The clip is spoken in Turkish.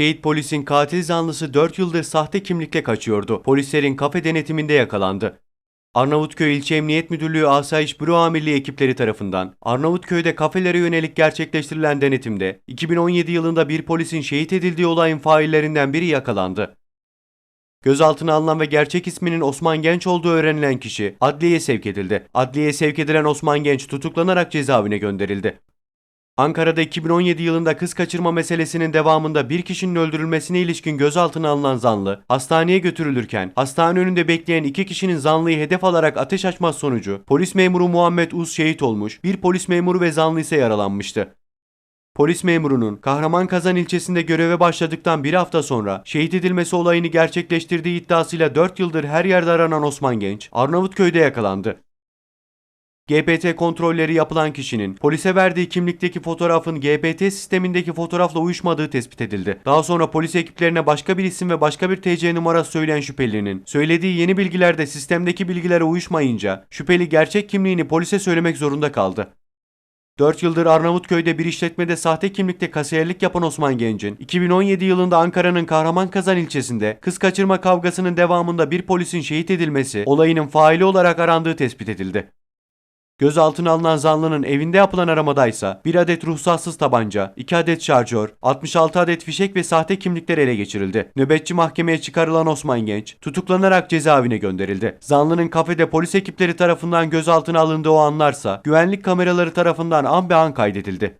Şehit polisin katil zanlısı 4 yıldır sahte kimlikle kaçıyordu. Polislerin kafe denetiminde yakalandı. Arnavutköy İlçe Emniyet Müdürlüğü Asayiş Büro Amirliği ekipleri tarafından Arnavutköy'de kafelere yönelik gerçekleştirilen denetimde 2017 yılında bir polisin şehit edildiği olayın faillerinden biri yakalandı. Gözaltına alınan ve gerçek isminin Osman Genç olduğu öğrenilen kişi adliyeye sevk edildi. Adliyeye sevk edilen Osman Genç tutuklanarak cezaevine gönderildi. Ankara'da 2017 yılında kız kaçırma meselesinin devamında bir kişinin öldürülmesine ilişkin gözaltına alınan zanlı, hastaneye götürülürken hastane önünde bekleyen iki kişinin zanlıyı hedef alarak ateş açması sonucu polis memuru Muhammed Uz şehit olmuş, bir polis memuru ve zanlı ise yaralanmıştı. Polis memurunun Kahraman ilçesinde göreve başladıktan bir hafta sonra şehit edilmesi olayını gerçekleştirdiği iddiasıyla 4 yıldır her yerde aranan Osman Genç, Arnavutköy'de yakalandı. GPT kontrolleri yapılan kişinin polise verdiği kimlikteki fotoğrafın GPT sistemindeki fotoğrafla uyuşmadığı tespit edildi. Daha sonra polis ekiplerine başka bir isim ve başka bir TC numarası söyleyen şüphelinin söylediği yeni bilgilerde sistemdeki bilgilere uyuşmayınca şüpheli gerçek kimliğini polise söylemek zorunda kaldı. 4 yıldır Arnavutköy'de bir işletmede sahte kimlikte kasiyerlik yapan Osman Genç'in 2017 yılında Ankara'nın Kahramankazan ilçesinde kız kaçırma kavgasının devamında bir polisin şehit edilmesi olayının faili olarak arandığı tespit edildi. Gözaltına alınan zanlının evinde yapılan aramadaysa 1 adet ruhsatsız tabanca, 2 adet şarjör, 66 adet fişek ve sahte kimlikler ele geçirildi. Nöbetçi mahkemeye çıkarılan Osman Genç tutuklanarak cezaevine gönderildi. Zanlının kafede polis ekipleri tarafından gözaltına alındığı o anlarsa güvenlik kameraları tarafından an be an kaydedildi.